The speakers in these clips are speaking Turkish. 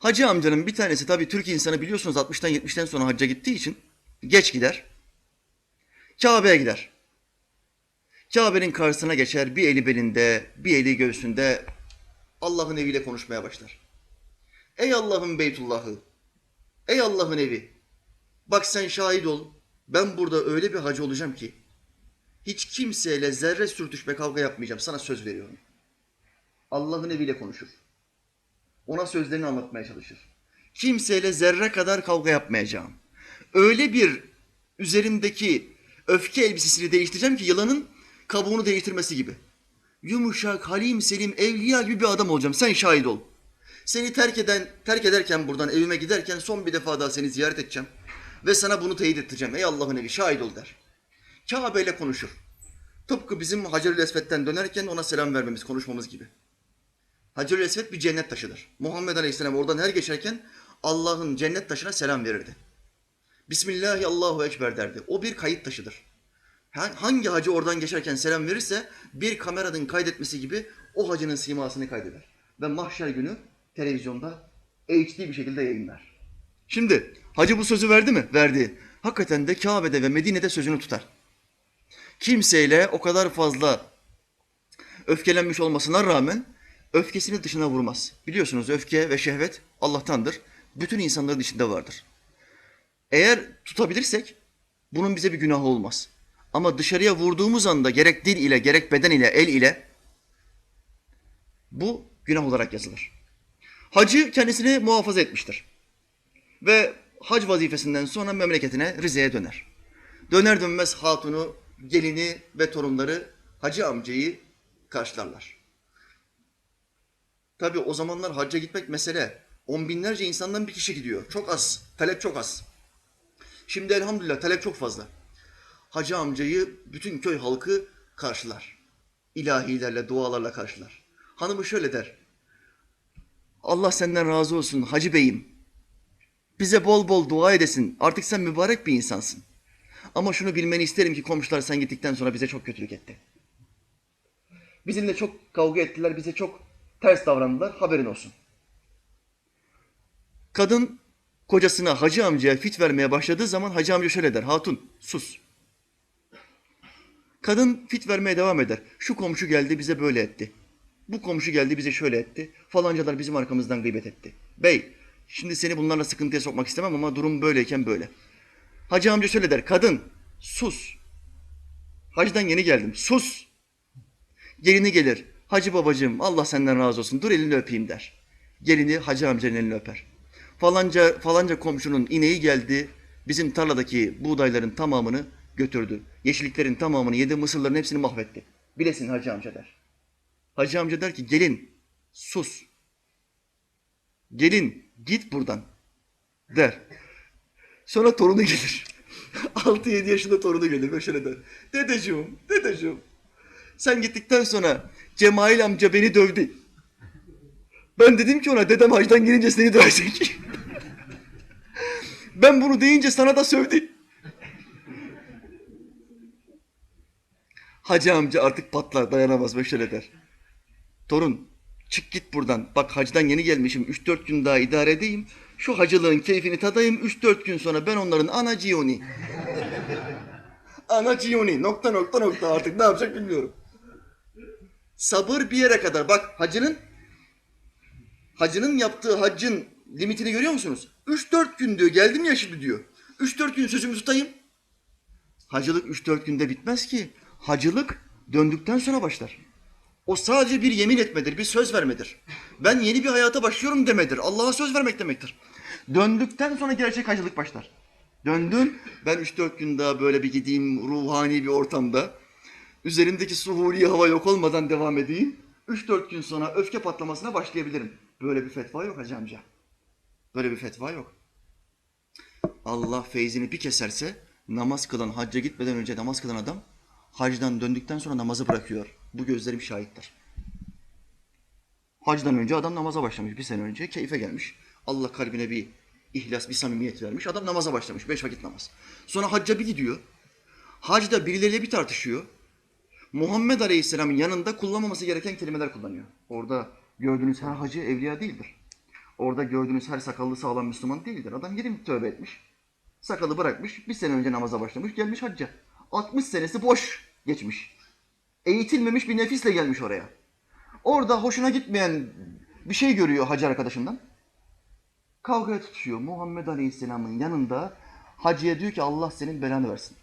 Hacı amcanın bir tanesi tabii Türk insanı biliyorsunuz 60'tan 70'ten sonra hacca gittiği için geç gider. Kabe'ye gider. Kabe'nin karşısına geçer, bir eli belinde, bir eli göğsünde Allah'ın eviyle konuşmaya başlar. Ey Allah'ın Beytullah'ı, ey Allah'ın evi, bak sen şahit ol, ben burada öyle bir hacı olacağım ki, hiç kimseyle zerre sürtüşme kavga yapmayacağım, sana söz veriyorum. Allah'ın eviyle konuşur. Ona sözlerini anlatmaya çalışır. Kimseyle zerre kadar kavga yapmayacağım. Öyle bir üzerimdeki öfke elbisesini değiştireceğim ki yılanın kabuğunu değiştirmesi gibi. Yumuşak, halim, selim, evliya gibi bir adam olacağım. Sen şahit ol. Seni terk eden, terk ederken buradan evime giderken son bir defa daha seni ziyaret edeceğim. Ve sana bunu teyit ettireceğim. Ey Allah'ın evi şahit ol der. Kabe ile konuşur. Tıpkı bizim Hacerül Esved'den dönerken ona selam vermemiz, konuşmamız gibi. Hacerül Esved bir cennet taşıdır. Muhammed Aleyhisselam oradan her geçerken Allah'ın cennet taşına selam verirdi. Bismillahi Allahu Ekber derdi. O bir kayıt taşıdır. Ha- Hangi hacı oradan geçerken selam verirse bir kameranın kaydetmesi gibi o hacının simasını kaydeder. Ve mahşer günü televizyonda HD bir şekilde yayınlar. Şimdi hacı bu sözü verdi mi? Verdi. Hakikaten de Kabe'de ve Medine'de sözünü tutar. Kimseyle o kadar fazla öfkelenmiş olmasına rağmen öfkesini dışına vurmaz. Biliyorsunuz öfke ve şehvet Allah'tandır. Bütün insanların içinde vardır. Eğer tutabilirsek bunun bize bir günahı olmaz. Ama dışarıya vurduğumuz anda gerek dil ile gerek beden ile el ile bu günah olarak yazılır. Hacı kendisini muhafaza etmiştir. Ve hac vazifesinden sonra memleketine Rize'ye döner. Döner dönmez hatunu, gelini ve torunları hacı amcayı karşılarlar. Tabii o zamanlar hacca gitmek mesele. On binlerce insandan bir kişi gidiyor. Çok az. Talep çok az. Şimdi elhamdülillah talep çok fazla. Hacı amcayı bütün köy halkı karşılar. İlahilerle, dualarla karşılar. Hanımı şöyle der. Allah senden razı olsun hacı beyim. Bize bol bol dua edesin. Artık sen mübarek bir insansın. Ama şunu bilmeni isterim ki komşular sen gittikten sonra bize çok kötülük etti. Bizimle çok kavga ettiler, bize çok ters davrandılar. Haberin olsun. Kadın kocasına hacı amcaya fit vermeye başladığı zaman hacı amca şöyle der. Hatun sus. Kadın fit vermeye devam eder. Şu komşu geldi bize böyle etti. Bu komşu geldi bize şöyle etti. Falancalar bizim arkamızdan gıybet etti. Bey şimdi seni bunlarla sıkıntıya sokmak istemem ama durum böyleyken böyle. Hacı amca şöyle der. Kadın sus. Hacdan yeni geldim. Sus. Gelini gelir. Hacı babacığım Allah senden razı olsun. Dur elini öpeyim der. Gelini hacı amcanın elini öper. Falanca falanca komşunun ineği geldi. Bizim tarladaki buğdayların tamamını götürdü. Yeşilliklerin tamamını yedi, mısırların hepsini mahvetti. Bilesin hacı amca der. Hacı amca der ki gelin sus. Gelin git buradan der. Sonra torunu gelir. 6-7 yaşında torunu gelir ve şöyle der. Dedeciğim, dedeciğim. Sen gittikten sonra Cemail amca beni dövdü. Ben dedim ki ona dedem hacdan gelince seni dövecek. ben bunu deyince sana da sövdü. Hacı amca artık patlar dayanamaz ve şöyle der. Torun çık git buradan. Bak hacdan yeni gelmişim. 3-4 gün daha idare edeyim. Şu hacılığın keyfini tadayım. 3-4 gün sonra ben onların ana Gioni. ana Gioni. Nokta nokta nokta artık ne yapacak bilmiyorum. Sabır bir yere kadar. Bak hacının hacının yaptığı haccın limitini görüyor musunuz? 3-4 gün diyor. Geldim ya şimdi diyor. 3-4 gün sözümü tutayım. Hacılık 3-4 günde bitmez ki. Hacılık döndükten sonra başlar. O sadece bir yemin etmedir, bir söz vermedir. Ben yeni bir hayata başlıyorum demedir. Allah'a söz vermek demektir. Döndükten sonra gerçek hacılık başlar. Döndüm, ben 3-4 gün daha böyle bir gideyim ruhani bir ortamda. Üzerimdeki suhuli hava yok olmadan devam edeyim. 3-4 gün sonra öfke patlamasına başlayabilirim. Böyle bir fetva yok hacı amca. Böyle bir fetva yok. Allah feyzini bir keserse namaz kılan, hacca gitmeden önce namaz kılan adam hacdan döndükten sonra namazı bırakıyor. Bu gözlerim şahittir. Hacdan önce adam namaza başlamış bir sene önce. Keyfe gelmiş. Allah kalbine bir ihlas, bir samimiyet vermiş. Adam namaza başlamış. Beş vakit namaz. Sonra hacca bir gidiyor. Hacda birileriyle bir tartışıyor. Muhammed Aleyhisselam'ın yanında kullanmaması gereken kelimeler kullanıyor. Orada gördüğünüz her hacı evliya değildir. Orada gördüğünüz her sakallı sağlam Müslüman değildir. Adam yeni tövbe etmiş. Sakalı bırakmış, bir sene önce namaza başlamış, gelmiş hacca. 60 senesi boş geçmiş. Eğitilmemiş bir nefisle gelmiş oraya. Orada hoşuna gitmeyen bir şey görüyor hacı arkadaşından. Kavgaya tutuşuyor. Muhammed Aleyhisselam'ın yanında hacıya diyor ki Allah senin belanı versin.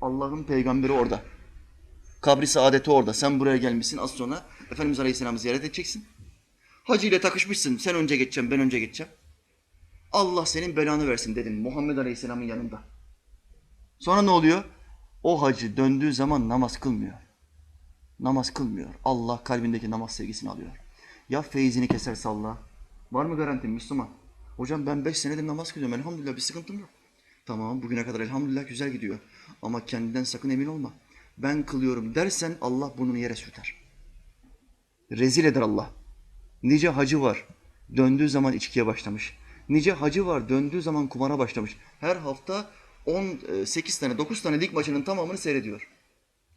Allah'ın peygamberi orada. Kabri saadeti orada. Sen buraya gelmişsin. Az sonra Efendimiz Aleyhisselam'ı ziyaret edeceksin. Hacı ile takışmışsın. Sen önce geçeceğim, ben önce geçeceğim. Allah senin belanı versin dedim Muhammed Aleyhisselam'ın yanında. Sonra ne oluyor? O hacı döndüğü zaman namaz kılmıyor. Namaz kılmıyor. Allah kalbindeki namaz sevgisini alıyor. Ya feyzini keserse Allah? Var mı garantin Müslüman? Hocam ben beş senedir namaz kılıyorum. Elhamdülillah bir sıkıntım yok. Tamam bugüne kadar elhamdülillah güzel gidiyor. Ama kendinden sakın emin olma. Ben kılıyorum dersen Allah burnunu yere sürter. Rezil eder Allah. Nice hacı var. Döndüğü zaman içkiye başlamış. Nice hacı var. Döndüğü zaman kumara başlamış. Her hafta 18 tane, 9 tane lig maçının tamamını seyrediyor.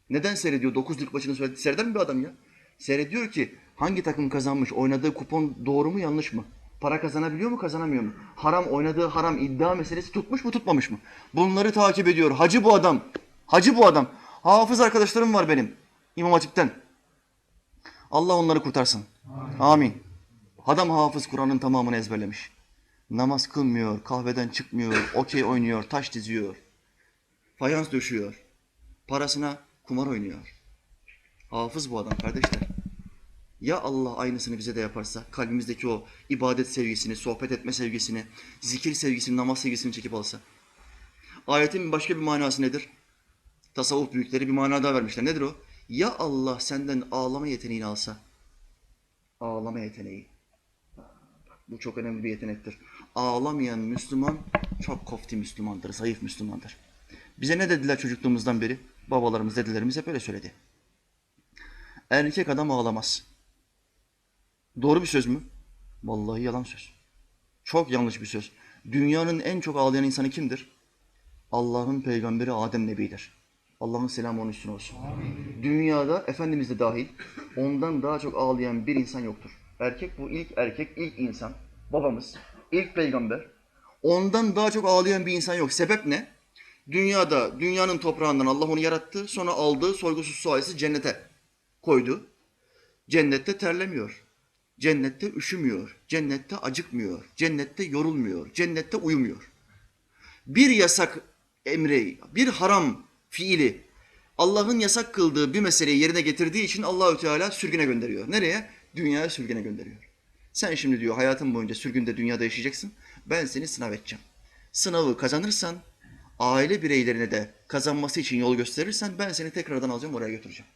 Neden seyrediyor? 9 lig maçını. Seyreder mi bir adam ya? Seyrediyor ki hangi takım kazanmış, oynadığı kupon doğru mu yanlış mı? Para kazanabiliyor mu, kazanamıyor mu? Haram, oynadığı haram iddia meselesi tutmuş mu, tutmamış mı? Bunları takip ediyor. Hacı bu adam. Hacı bu adam. Hafız arkadaşlarım var benim. İmam Hatip'ten. Allah onları kurtarsın. Amin. Adam hafız Kur'an'ın tamamını ezberlemiş. Namaz kılmıyor, kahveden çıkmıyor, okey oynuyor, taş diziyor. Fayans döşüyor. Parasına kumar oynuyor. Hafız bu adam kardeşler. Ya Allah aynısını bize de yaparsa, kalbimizdeki o ibadet sevgisini, sohbet etme sevgisini, zikir sevgisini, namaz sevgisini çekip alsa. Ayetin başka bir manası nedir? Tasavvuf büyükleri bir mana daha vermişler. Nedir o? Ya Allah senden ağlama yeteneğini alsa. Ağlama yeteneği. Bu çok önemli bir yetenektir. Ağlamayan Müslüman çok kofti Müslümandır, zayıf Müslümandır. Bize ne dediler çocukluğumuzdan beri? Babalarımız, dedelerimiz hep öyle söyledi. Erkek adam ağlamaz. Doğru bir söz mü? Vallahi yalan söz. Çok yanlış bir söz. Dünyanın en çok ağlayan insanı kimdir? Allah'ın peygamberi Adem Nebi'dir. Allah'ın selamı onun üstüne olsun. Dünyada Efendimiz de dahil ondan daha çok ağlayan bir insan yoktur. Erkek bu ilk erkek, ilk insan. Babamız, ilk peygamber. Ondan daha çok ağlayan bir insan yok. Sebep ne? Dünyada, dünyanın toprağından Allah onu yarattı. Sonra aldığı soygusuz sualesi cennete koydu. Cennette terlemiyor. Cennette üşümüyor. Cennette acıkmıyor. Cennette yorulmuyor. Cennette uyumuyor. Bir yasak emri, bir haram fiili Allah'ın yasak kıldığı bir meseleyi yerine getirdiği için Allahü Teala sürgüne gönderiyor. Nereye? Dünyaya sürgüne gönderiyor. Sen şimdi diyor hayatın boyunca sürgünde dünyada yaşayacaksın. Ben seni sınav edeceğim. Sınavı kazanırsan aile bireylerine de kazanması için yol gösterirsen ben seni tekrardan alacağım oraya götüreceğim.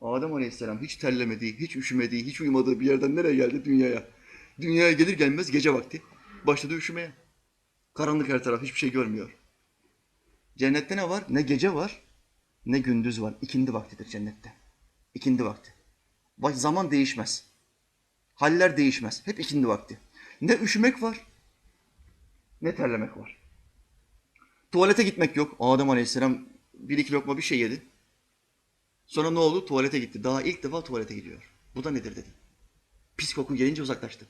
Adem Aleyhisselam hiç terlemediği, hiç üşümediği, hiç uyumadığı bir yerden nereye geldi? Dünyaya. Dünyaya gelir gelmez gece vakti başladı üşümeye. Karanlık her taraf hiçbir şey görmüyor. Cennette ne var? Ne gece var, ne gündüz var. İkindi vaktidir cennette. İkindi vakti. Bak zaman değişmez. Haller değişmez. Hep ikindi vakti. Ne üşümek var, ne terlemek var. Tuvalete gitmek yok. Adem Aleyhisselam bir iki lokma bir şey yedi. Sonra ne oldu? Tuvalete gitti. Daha ilk defa tuvalete gidiyor. Bu da nedir dedi. Pis koku gelince uzaklaştı.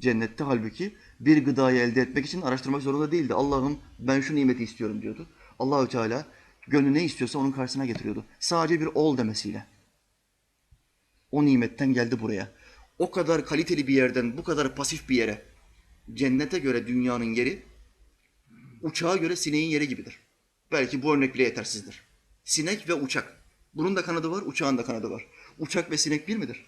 Cennette halbuki bir gıdayı elde etmek için araştırmak zorunda değildi. Allah'ım ben şu nimeti istiyorum diyordu. Allahü Teala gönlü ne istiyorsa onun karşısına getiriyordu. Sadece bir ol demesiyle. O nimetten geldi buraya. O kadar kaliteli bir yerden bu kadar pasif bir yere cennete göre dünyanın yeri uçağa göre sineğin yeri gibidir. Belki bu örnek bile yetersizdir. Sinek ve uçak. Bunun da kanadı var, uçağın da kanadı var. Uçak ve sinek bir midir?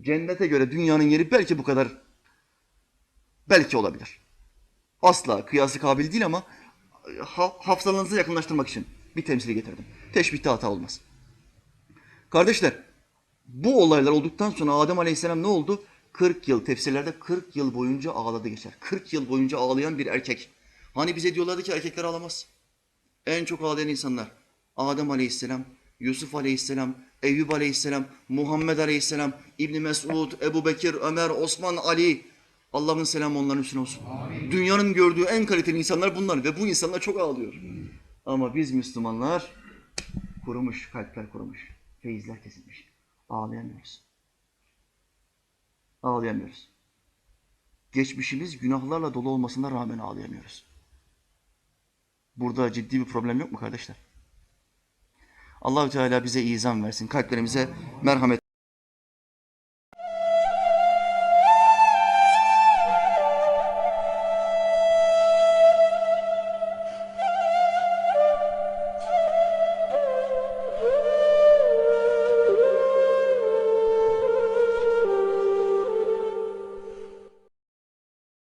Cennete göre dünyanın yeri belki bu kadar belki olabilir. Asla kıyası kabil değil ama ha, hafızalarınızı yakınlaştırmak için bir temsili getirdim. Teşbihte hata olmaz. Kardeşler, bu olaylar olduktan sonra Adem Aleyhisselam ne oldu? 40 yıl, tefsirlerde 40 yıl boyunca ağladı geçer. 40 yıl boyunca ağlayan bir erkek. Hani bize diyorlardı ki erkekler ağlamaz. En çok ağlayan insanlar. Adem Aleyhisselam, Yusuf Aleyhisselam, Eyüp Aleyhisselam, Muhammed Aleyhisselam, İbni Mesud, Ebu Bekir, Ömer, Osman, Ali. Allah'ın selamı onların üstüne olsun. Dünyanın gördüğü en kaliteli insanlar bunlar ve bu insanlar çok ağlıyor. Ama biz Müslümanlar kurumuş, kalpler kurumuş, feyizler kesilmiş. Ağlayamıyoruz. Ağlayamıyoruz. Geçmişimiz günahlarla dolu olmasına rağmen ağlayamıyoruz. Burada ciddi bir problem yok mu kardeşler? Allahü Teala bize izan versin. Kalplerimize merhamet